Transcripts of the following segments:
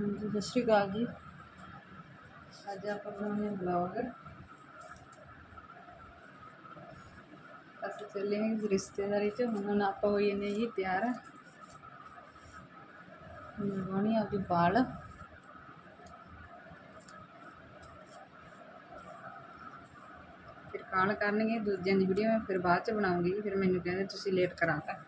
ਹਾਂਜੀ, ਸਤਿ ਸ਼੍ਰੀ ਅਕਾਲ ਜੀ। ਅੱਜ ਆਪਾਂ ਬਣਾਉਣੇ ਆ ਵਲੌਗ। ਅਸੀਂ ਚੱਲੇ ਹਾਂ ਰਿਸ਼ਤੇਦਾਰੀ 'ਚ, ਹੁਣ ਆਪਾਂ ਹੋਈ ਨੇ ਜੀ ਤਿਆਰ। ਹੁਣ ਲਗਾਉਣੀ ਆਪਦੀ ਵਾਲ ਫਿਰ ਕਾਲ ਕਰਨਗੇ, ਦੂਜਿਆਂ ਦੀ ਵੀਡੀਓ ਮੈਂ ਫਿਰ ਬਾਅਦ 'ਚ ਬਣਾਉਂਗੀ, ਫਿਰ ਮੈਨੂੰ ਕਹਿੰਦੇ ਤੁਸੀਂ ਲੇਟ ਕਰਾਤਾ।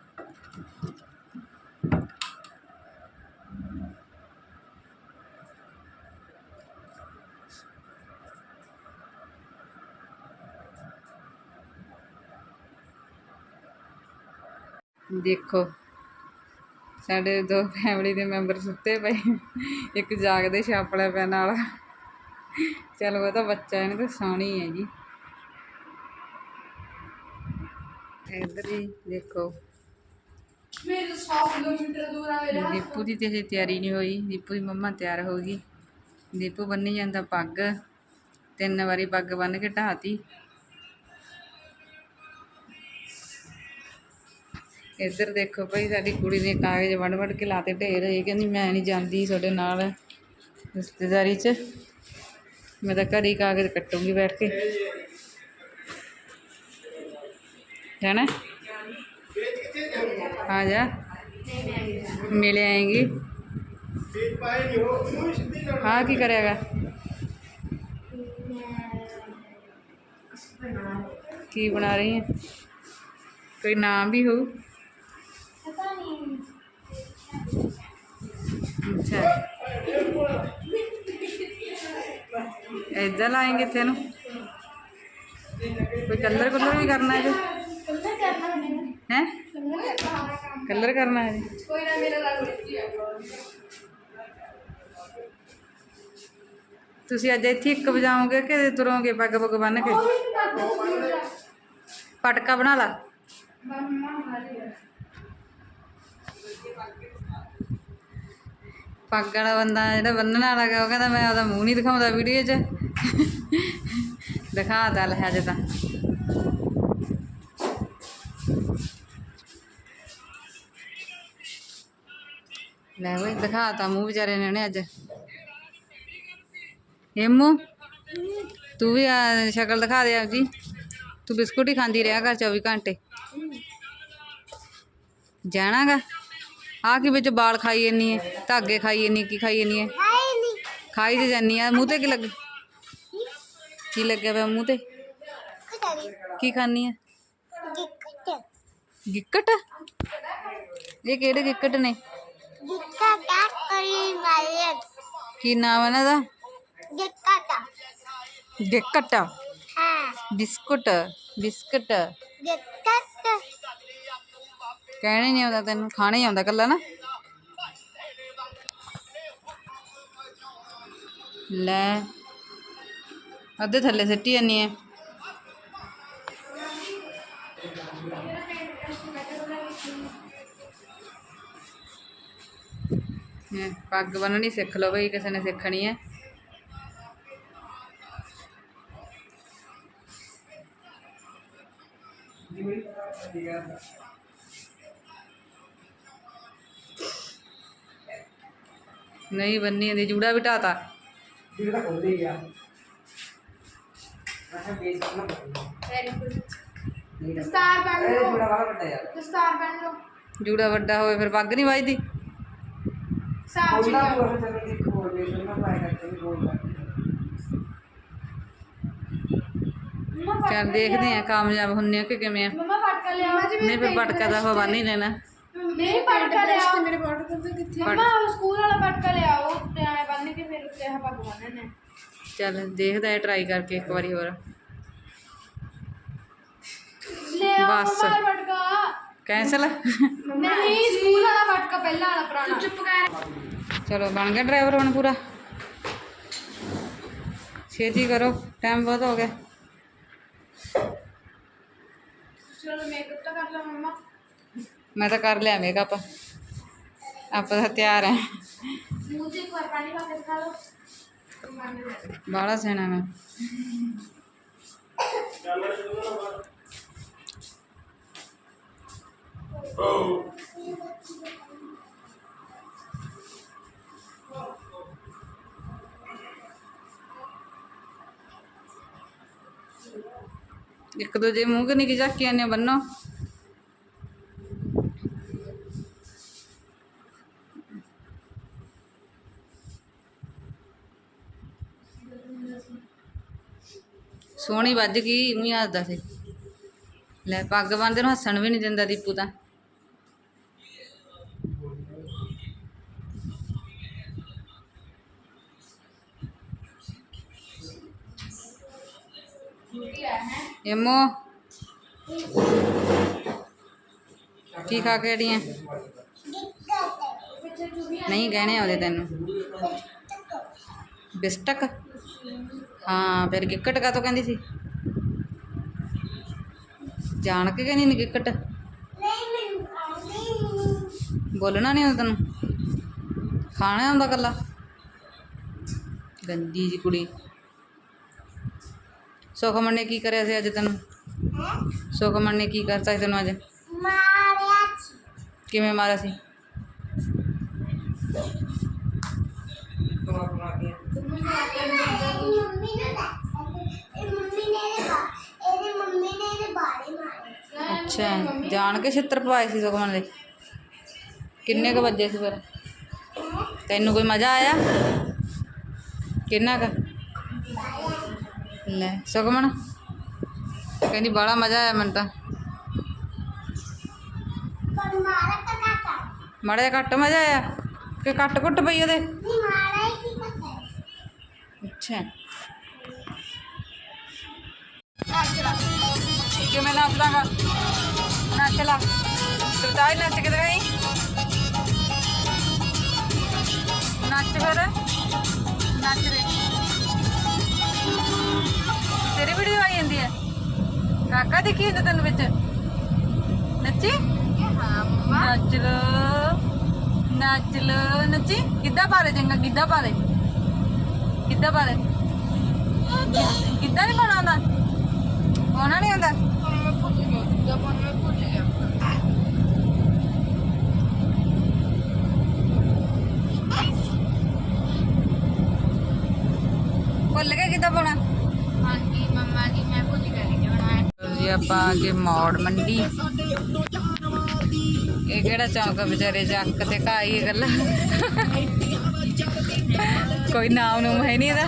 ਦੇਖੋ। ਸਾਡੇ ਦੋ ਫੈਮਿਲੀ ਦੇ ਮੈਂਬਰ ਸੁੱਤੇ ਪਏ। ਇੱਕ ਜਾਗਦੇ ਛਾਪੜਾ ਪੈਣ ਨਾਲ। ਚਲੋ ਉਹ ਤਾਂ ਬੱਚਾ, ਇਹਨੇ ਤਾਂ ਸੌਣੀ ਹੈ ਜੀ ਇੱਧਰ ਹੀ ਦੇਖੋ। ਮੇਰੇ 100 ਕਿਲੋਮੀਟਰ ਦੂਰ ਆ ਮੇਰਾ ਦੀਪੂ ਦੀ ਤੇ ਹਜੇ ਤਿਆਰੀ ਨਹੀਂ ਹੋਈ। ਦੀਪੂ ਦੀ ਮੰਮਾ ਤਿਆਰ ਹੋ ਗਈ। ਦੀਪੂ ਬੰਨੀ ਜਾਂਦਾ ਪੱਗ। ਤਿੰਨ ਵਾਰੀ ਪੱਗ ਬੰਨ ਕੇ ਢਾਤੀ ਇੱਧਰ ਦੇਖੋ ਭਾਈ, ਸਾਡੀ ਕੁੜੀ ਨੇ ਕਾਗਜ਼ ਵੜ ਵੜ ਕੇ ਲਾਤੇ ਢੇਰ ਇਹ ਕਹਿੰਦੀ, ਮੈਂ ਨਹੀਂ ਜਾਂਦੀ ਤੁਹਾਡੇ ਨਾਲ ਰਿਸ਼ਤੇਦਾਰੀ 'ਚ। ਮੈਂ ਤਾਂ ਘਰੀ ਕਾਗਜ਼ ਕੱਟੂਗੀ ਬੈਠ ਕੇ। ਜਾਣਾ? ਆ ਜਾ। ਮਿਲ ਆਏਗੀ। ਹਾਂ, ਕੀ ਕਰੇਗਾ ਕੀ ਬਣਾ ਰਹੀ ਹੈ ਕੋਈ ਨਾਮ ਵੀ ਹੋਊ? अच्छा इधर लाएंगे थे ना कोई कलर कलर भी करना है जो ਕੱਲਾ ਕਰਨਾ ਮੈਨੂੰ हैं ਕੱਲਾ ਕਰਨਾ कलर करना है जी ਕੋਈ ਨਾ ਮੇਰਾ ਰੰਗ ਲਿਖੀ ਆ ਤੁਸੀਂ ਅੱਜ ਇੱਥੇ ਇੱਕ ਵਜਾਓਗੇ ਕਿ ਤੁਰੋਗੇ ਪੱਗ ਪੁੱਗ ਬੰਨ ਕੇ ਉਹ ਵੀ ਕਰ ਦੋ ਪਟਕਾ ਬਣਾ ਲਾ ਮੰਮਾ ਮਾਰੀ ਪੱਗ ਵਾਲਾ ਬੰਦਾ ਜਿਹੜਾ ਬੰਨਣ ਵਾਲਾ ਗਾ, ਉਹ ਕਹਿੰਦਾ ਮੈਂ ਉਹਦਾ ਮੂੰਹ ਨਹੀਂ ਦਿਖਾਉਂਦਾ ਵੀਡੀਓ 'ਚ। ਦਿਖਾ ਤਾ ਲੈ ਹਜੇ ਤਾਂ। ਲੈ ਓਏ ਦਿਖਾ ਤਾ ਮੂੰਹ ਵਿਚਾਰੇ ਨੇ ਉਹਨੇ ਅੱਜ। ਹਿੰਮੂ, ਤੂੰ ਵੀ ਆ ਸ਼ਕਲ ਦਿਖਾ ਦੇ ਆਪਦੀ। ਤੂੰ ਬਿਸਕੁਟ ਹੀ ਖਾਂਦੀ ਰਿਹਾ ਕਰ 24 ਘੰਟੇ। ਜਾਣਾਗਾ? ਆ ਕੀ ਵਿੱਚ ਬਾਲ ਖਾਈ ਜੰਨੀ ਹੈ ਧਾਗੇ ਖਾਈ ਜੰਨੀ ਕੀ ਖਾਈ ਜੰਨੀ ਹੈ ਹਾਏ ਨਹੀਂ ਖਾਈ ਤੇ ਜਾਨੀ ਆ ਮੂੰਹ ਤੇ ਕੀ ਲੱਗ ਕੀ ਲੱਗਿਆ ਪਿਆ ਮੂੰਹ ਤੇ? ਕਟਾਰੀ ਕੀ ਖਾਣੀ ਹੈ ਗਿੱਕਟ। ਗਿੱਕਟ ਇਹ ਕਿਹੜੇ ਗਿੱਕਟ ਨੇ? ਗਿੱਕਟ ਦਾ ਕਰੀ ਮਾਰੇ ਕੀ ਨਾਮ ਹੈ ਇਹਨਾਂ ਦਾ? ਗਿੱਕਟ ਗਿੱਕਟ। ਹਾਂ। Biscuit biscuit. ਗਿੱਕਟ। ਕਹਿਣੇ ਨਹੀਂ ਆਉਂਦਾ, ਤੈਨੂੰ ਖਾਣਾ ਹੀ ਆਉਂਦਾ ਕੱਲਾ ਨਾ। ਲੈ, ਅੱਧੇ ਥੱਲੇ ਸਿੱਟੀ ਜਾਨੀ ਹੈ ਪੱਗ ਬੰਨਣੀ ਸਿੱਖ ਲਓ ਬਈ, ਕਿਸੇ ਨੇ ਸਿੱਖਣੀ ਹੈ ਨਹੀਂ ਬੰਨੀ ਜਾਂਦੀ ਜੂੜਾ ਵੀ ਢਾਤਾ। ਵੈਰੀ ਗੁੱਡ ਦਸਤਾਰ ਬਣ ਲਓ। ਦਸਤਾਰ ਬਣ ਲਓ। ਜੂੜਾ ਵੱਡਾ ਹੋਵੇ ਫਿਰ ਪੱਗ ਨਹੀਂ ਵੱਜਦੀ? ਸਾਫ਼ ਜੀ ਮੰਮਾ ਚੱਲ ਦੇਖਦੇ ਆ ਕਾਮਯਾਬ ਹੁੰਨੇ ਆ ਕਿ ਕਿਵੇਂ ਆ। ਮੰਮਾ ਪਟਕਾ ਲਿਆਓ। ਨਹੀਂ ਫਿਰ ਪਟਕਾ ਦਾ ਹਵਾ ਨਹੀਂ ਲੈਣਾ। ਨਹੀਂ ਪਟਕਾ ਲਿਆਓ ਮੇਰੇ ਪਟਕਾ ਤਾਂ ਕਿੱਥੇ ਮੰਮਾ ਉਹ ਸਕੂਲ ਵਾਲਾ ਪਟਕਾ ਲਿਆਓ ਤੇ ਐ ਬੰਨ ਕੇ ਫਿਰ ਉੱਤੇ ਆਹ ਪੱਗ ਬੰਨਣੇ ਚੱਲ ਦੇਖਦਾ ਟਰਾਈ ਕਰਕੇ ਇੱਕ ਵਾਰੀ ਹੋਰ ਲਿਆਓ ਬਸ। ਮੰਮਾ ਇਹ ਪਟਕਾ ਕੈਂਸਲ ਨਹੀਂ ਸਕੂਲ ਵਾਲਾ ਪਟਕਾ ਪਹਿਲਾਂ ਵਾਲਾ ਪੁਰਾਣਾ ਚੁੱਪ ਕਰ ਚਲੋ ਬਣ ਗਿਆ ਡਰਾਈਵਰ ਹੁਣ ਪੂਰਾ। ਛੇਤੀ ਕਰੋ ਟਾਈਮ ਬਹੁਤ ਹੋ ਗਿਆ। ਚਲੋ ਮੇਕਅਪ ਤਾਂ ਕਰ ਲਾ ਮੰਮਾ ਮੈਂ ਤਾਂ ਕਰ ਲਿਆ ਮੇਕਅਪ ਆਪਾਂ ਤਾਂ ਤਿਆਰ ਹੈ ਮੂੰਹ ਤੇ ਇੱਕ ਵਾਰ ਪਾਣੀ ਵਾਪਸ ਖਾ ਲਓ ਬਾਹਲਾ ਸੇਣਾ ਮੈਂ। ਇੱਕ ਦੂਜੇ ਮੂੰਹ ਕਿ ਨਹੀਂ ਕਿ ਜਾਂਦੇ ਬੰਨੋ। ਸੋਹਣੀ ਵੱਜ ਗਈ ਉਹੀ ਹੱਸਦਾ ਸੀ ਲੈ ਪੱਗ ਬੰਨਦੇ ਨੂੰ ਹੱਸਣ ਵੀ ਨਹੀਂ ਦਿੰਦਾ ਦੀਪੂ ਤਾਂ। ਯਮੋ ਕੀ ਖਾ ਕੇ ਅੜੀਆਂ ਨਹੀਂ ਗਹਿਣੇ ਆਉਂਦੇ ਤੈਨੂੰ। ਬਿਸਟਕ? ਹਾਂ ਫਿਰ ਗਿੱਕਟ ਕਾ ਤੋਂ ਕਹਿੰਦੀ ਸੀ ਜਾਣ ਕੇ ਕਹਿੰਦੀ ਨਹੀਂ ਗਿੱਕਟ ਬੋਲਣਾ ਨਹੀਂ ਆਉਂਦਾ ਤੈਨੂੰ ਖਾਣਾ ਆਉਂਦਾ ਕੱਲਾ ਗੰਦੀ ਜੀ ਕੁੜੀ ਸੁਖਮਨ ਨੇ ਕੀ ਕਰਿਆ ਸੀ ਅੱਜ ਤੈਨੂੰ ਸੁਖਮਨ ਨੇ ਕੀ ਕਰਤਾ ਸੀ ਤੈਨੂੰ ਅੱਜ ਕਿਵੇਂ ਮਾਰਿਆ ਸੀ ਅੱਛਾ, ਜਾਣ ਕੇ ਛਿੱਤਰ ਪਵਾਏ ਸੀ ਸੁਖਮਨ ਦੇ। ਕਿੰਨੇ ਕੁ ਵੱਜੇ ਸੀ ਫਿਰ? ਤੈਨੂੰ ਕੋਈ ਮਜ਼ਾ ਆਇਆ? ਕਿੰਨਾ ਕੁ? ਲੈ, ਸੁਖਮਨ। ਕਹਿੰਦੀ ਬੜਾ ਮਜ਼ਾ ਆਇਆ ਮੈਨੂੰ ਤਾਂ। ਮਾੜਾ ਜਿਹਾ ਘੱਟ ਮਜ਼ਾ ਆਇਆ? ਕਿ ਘੱਟ ਘੁੱਟ ਪਈ ਉਹਦੇ? ਅੱਛਾ। ਕਿਵੇਂ ਨੱਚਦਾਗਾ? ਨੱਚ ਲਾ। ਸਰਤਾਜ ਨੱਚ ਕੇ ਦਿਖਾਈ ਨੱਚ ਫਿਰ। ਨੱਚ ਦੇ ਤੇਰੀ ਵੀਡੀਓ ਆਈ ਜਾਂਦੀ ਹੈ। ਕਾਕਾ ਦੇਖੀ ਜਾਂਦਾ ਤੈਨੂੰ ਵਿੱਚ? ਨੱਚੀ? ਨੱਚ ਲੋ ਨੱਚ ਲੋ। ਨੱਚੀ? ਕਿੱਦਾਂ ਪਾ ਦੇ ਚੰਗਾ? ਕਿੱਦਾਂ ਪਾ ਦੇ? ਕਿੱਦਾਂ ਪਾ ਦੇ? ਕਿੱਦਾਂ ਨਹੀਂ ਪਾਉਣਾ ਆਉਂਦਾ? ਪਾਉਣਾ ਨਹੀਂ ਆਉਂਦਾ? ਭੁੱਲ ਗਿਆ। ਕਿੱਦਾਂ ਪਾਉਣਾ? ਹਾਂਜੀ ਮੰਮਾ ਜੀ ਮੈਂ ਭੁੱਲ ਗਈ ਬਣਾਇਆ ਜੀ ਆਪਾਂ ਆ ਗਏ ਮੌੜ ਮੰਡੀ। ਇਹ ਕਿਹੜਾ ਚੌਂਕ ਆ ਵਿਚਾਰੇ ਜੱਕ ਤੇ ਘਾਈ ਇਹ ਗੱਲਾਂ। ਕੋਈ ਨਾਮ ਨੂੰ ਹੈ ਨਹੀਂ ਇਹਦਾ।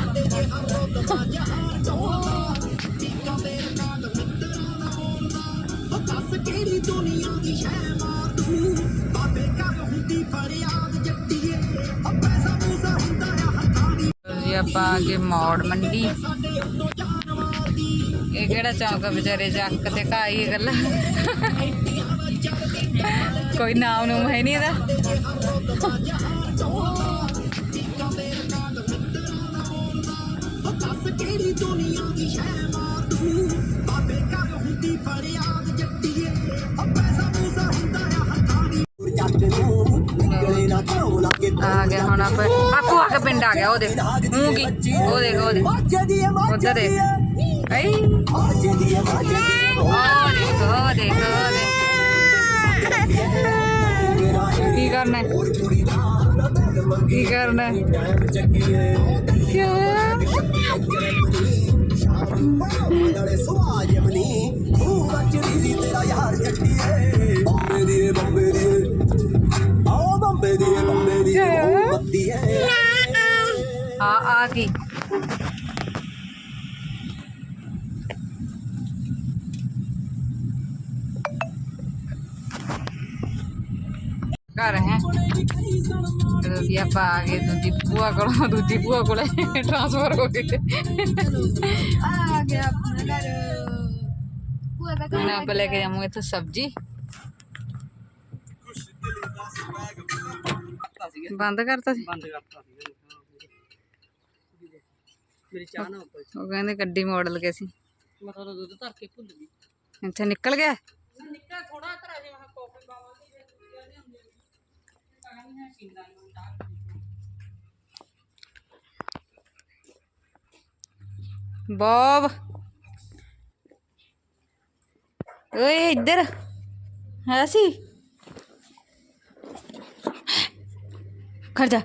ਆਪਾਂ ਆ ਗਏ ਮੌੜ ਮੰਡੀ। ਇਹ ਕਿਹੜਾ ਚੌਂਕ ਆ ਵਿਚਾਰੇ, ਜੱਕ ਤੇ ਘਾਈ ਇਹ ਗੱਲਾਂ। ਕੋਈ ਨਾਮ ਨੂੰ ਹੈ ਨਹੀਂ ਇਹਦਾ। ਆ ਗਿਆ ਹੁਣ ਆਪਾਂ ਆਪੂ ਆ ਕੇ ਪਿੰਡ ਆ ਗਿਆ, ਉਹ ਦੇਖ, ਮੂੰਹ ਕੀ, ਉਹ ਦੇਖ ਉਹ ਦੇਖ। ਉਧਰ ਦੇਖ ਆਈ। ਉਹ ਦੇਖ ਉਹ ਦੇਖ ਉਹ ਦੇਖ। ਕੀ ਕਰਨਾ ਕੀ ਕਰਨਾ ਕਿਉਂ? ਆ ਕੀ ਘਰ ਹੈ। ਜਦੋਂ ਦੀ ਆਪਾਂ ਆ ਗਏ ਦੂਜੀ ਭੂਆ ਕੋਲੋਂ ਦੂਜੀ ਭੂਆ ਕੋਲੇ ਟ੍ਰਾਂਸਫਰ ਹੋ ਗਏ ਆ ਗਿਆ ਆਪਣਾ ਘਰ। ਭੂਆ ਦਾ ਹੁਣ ਆਪਾਂ ਲੈ ਕੇ ਜਾਵਾਂਗੇ ਇੱਥੋਂ ਸਬਜ਼ੀ। ਬੰਦ ਕਰਤਾ ਸੀ। ਬੰਦ ਕਰਤਾ ਸੀ। ਮੇਰੀ ਚਾਹ ਨਾ ਉੱਪਰ। ਉਹ ਕਹਿੰਦੇ ਗੱਡੀ ਮਾਡਲ ਕੇ ਸੀ। ਮੈਂ ਤਾਂ ਦੁੱਧ ਧਰ ਕੇ ਭੁੱਲ ਗਈ। ਇੱਥੇ ਨਿਕਲ ਗਿਆ? ਨਿੱਕਾ ਥੋੜਾ ਧਰਾ ਜੇ ਮੈਂ ਕਾਫੀ ਪਾਵਾਂਗੀ ਜੇ ਦੂਜਿਆਂ ਦੀ ਹੁੰਦੀ ਤਾਂ ਨਹੀਂ ਹੈ ਪੀਂਦਾ ਨਹੀਂ ਚਾਹ ਬੌਬ। ਓਏ ਇੱਧਰ। ਹੈ ਸੀ? ਖੜ ਜਾ।